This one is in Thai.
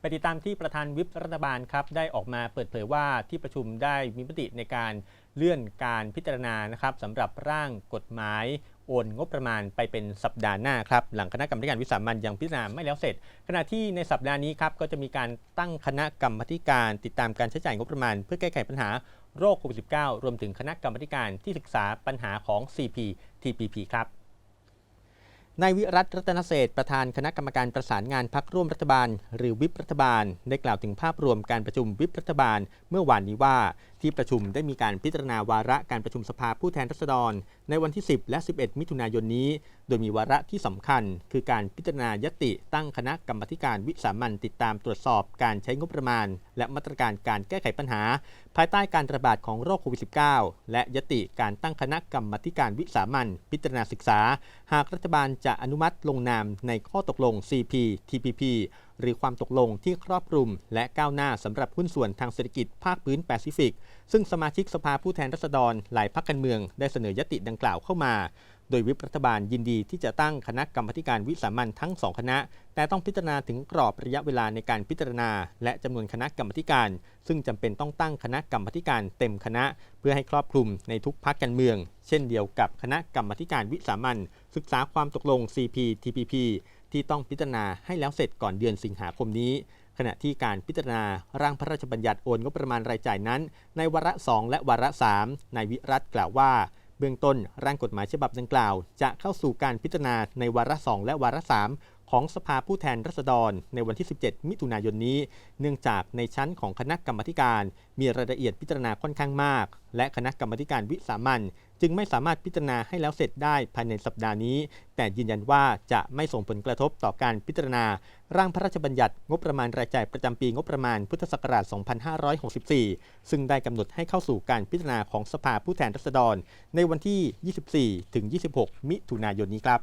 ไปติดตามที่ประธานวิปรัฐบาลครับได้ออกมาเปิดเผยว่าที่ประชุมได้มีมติในการเลื่อนการพิจารณานะครับสำหรับร่างกฎหมายโอนงบประมาณไปเป็นสัปดาห์หน้าครับหลังคณะกรรมการวิสามันยังพิจารณาไม่แล้วเสร็จ ขณะที่ในสัปดาห์นี้ครับก็จะมีการตั้งคณะกรรมการติดตามการใช้จ่ายงบประมาณ เพื่อแก้ไขปัญหาโรคโควิด -19 รวมถึงคณะกรรมการที่ศึกษาปัญหาของ CPTPP ครับ นายวิรัตรัตนเศษประธานคณะกรรมการประสานงานพักร่วมรัฐบาล หรือวิปรัฐบาล ได้กล่าวถึงภาพรวมการประชุมวิปรัฐบาลเมื่อวานนี้ว่า ที่ประชุมได้มีการพิจารณาวาระการประชุมสภาผู้แทนราษฎร ในวันที่ 10 และ 11 มิถุนายนนี้ โดยมีวาระที่สำคัญ คือการพิจารณายติตั้งคณะกรรมการวิสามันติดตามตรวจสอบการใช้งบประมาณ และมาตรการการแก้ไขปัญหา ภายใต้การระบาดของโรคโควิด -19 และยติการตั้งคณะกรรมการวิสามันพิจารณาศึกษา หากรัฐบาลจะอนุมัติลงนามในข้อตกลง CPTPP หรือความตกลงที่ครอบคลุม และก้าวหน้าสำหรับหุ้นส่วนทางเศรษฐกิจภาคพื้นแปซิฟิก ซึ่งสมาชิกสภาผู้แทนราษฎรหลายพรรคการเมืองได้เสนอยติดังกล่าวเข้ามา โดยวิปรัฐบาลยินดีที่จะตั้งคณะกรรมการวิสามันทั้งสองคณะ แต่ต้องพิจารณาถึงกรอบระยะเวลาในการพิจารณา และจำนวนคณะกรรมการ ซึ่งจำเป็นต้องตั้งคณะกรรมการเต็มคณะ เพื่อให้ครอบคลุมในทุกพรรคการเมือง เช่นเดียวกับคณะกรรมการวิสามันศึกษาความตกลง CPTPP ที่ต้องพิจารณาให้แล้วเสร็จก่อนเดือนสิงหาคมนี้ขณะที่การพิจารณาร่างพระราชบัญญัติโอนงบประมาณรายจ่ายนั้น ในวาระ 2 และวาระ 3 นายวิรัตกล่าวว่า เบื้องต้นร่างกฎหมายฉบับดังกล่าว จะเข้าสู่การพิจารณาในวาระ 2 และวาระ 3 ของสภาผู้แทนราษฎร ในวันที่ 17 มิถุนายนนี้ เนื่องจากในชั้นของคณะกรรมการ มีรายละเอียดพิจารณาค่อนข้างมาก และคณะกรรมการวิสามันจึงไม่สามารถพิจารณาให้แล้วเสร็จได้ภายในสัปดาห์นี้ แต่ยืนยันว่าจะไม่ส่งผลกระทบต่อการพิจารณา ร่างพระราชบัญญัติงบประมาณรายจ่ายประจำปีงบประมาณพุทธศักราช 2564 ซึ่งได้กำหนดให้เข้าสู่การพิจารณาของสภาผู้แทนราษฎร ในวันที่ 24 ถึง 26 มิถุนายนนี้ครับ